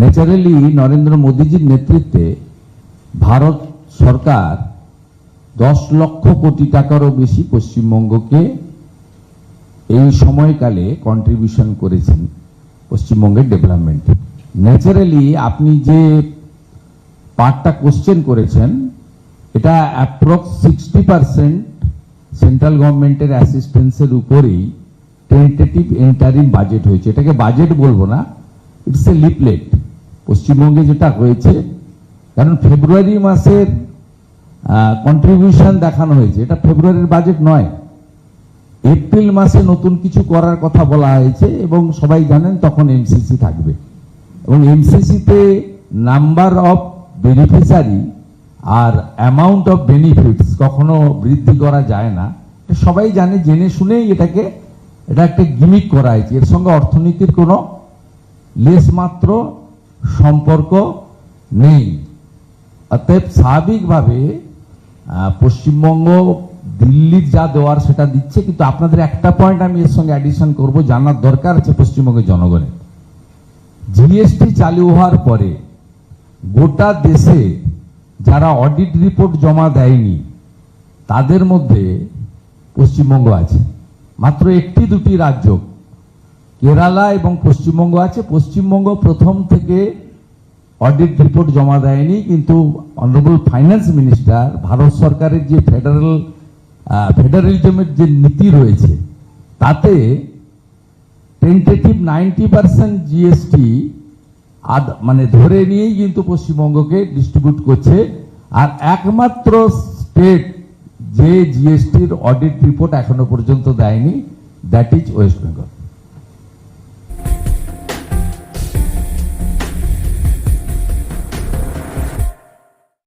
Naturally Narendra মোদীজির নেতৃত্বে ভারত সরকার দশ লক্ষ কোটি টাকারও বেশি পশ্চিমবঙ্গকে এই সময়কালে কন্ট্রিবিউশন করেছেন পশ্চিমবঙ্গের ডেভেলপমেন্ট ন্যাচারালি আপনি যে পার্টটা কোশ্চেন করেছেন, এটা অ্যাপ্রক্স সিক্সটি পার্সেন্ট সেন্ট্রাল গভর্নমেন্টের অ্যাসিস্ট্যান্সের উপরেই টেন্টেটিভ এন্টারিম বাজেট হয়েছে। এটাকে বাজেট বলব না ইটস এ লিপলেট পশ্চিমবঙ্গে যেটা হয়েছে, কারণ ফেব্রুয়ারি মাসের কন্ট্রিবিউশন দেখানো হয়েছে। এটা ফেব্রুয়ারির বাজেট নয়। এপ্রিল মাসে নতুন কিছু করার কথা বলা হয়েছে এবং সবাই জানেন তখন এমসিসি থাকবে। এবং এমসিসিতে নাম্বার অফ বেনিফিশিয়ারি আর অ্যামাউন্ট অফ বেনিফিটস কখনো বৃদ্ধি করা যায় না। সবাই জানে, জেনে শুনেই এটাকে, এটা একটা গিমিক করা হয়েছে। এর সঙ্গে অর্থনীতির কোনো লেস মাত্র সম্পর্ক নেই। অতএব স্বাভাবিকভাবে পশ্চিমবঙ্গ, দিল্লির যা দেওয়ার সেটা দিচ্ছে, কিন্তু আপনাদের একটা পয়েন্ট আমি এর সঙ্গে অ্যাডিশন করব, জানার দরকার আছে পশ্চিমবঙ্গের জনগণের। জিএসটি চালু হওয়ার পরে গোটা দেশে যারা অডিট রিপোর্ট জমা দেয়নি, তাদের মধ্যে পশ্চিমবঙ্গ আছে। মাত্র একটি দুটি রাজ্য কেরালা এবং পশ্চিমবঙ্গ আছে। পশ্চিমবঙ্গ প্রথম থেকে অডিট রিপোর্ট জমা দেয়নি, কিন্তু অনারেবল ফাইন্যান্স মিনিস্টার ভারত সরকারের যে ফেডারেল ফেডারেলিজমের যে নীতি রয়েছে, তাতে টেন্টেটিভ নাইনটি পার্সেন্ট জিএসটি আদ মানে ধরে নিয়েই কিন্তু পশ্চিমবঙ্গকে ডিস্ট্রিবিউট করছে। আর একমাত্র স্টেট যে জিএসটির অডিট রিপোর্ট এখনও পর্যন্ত দেয়নি দ্যাট ইজ ওয়েস্ট বেঙ্গল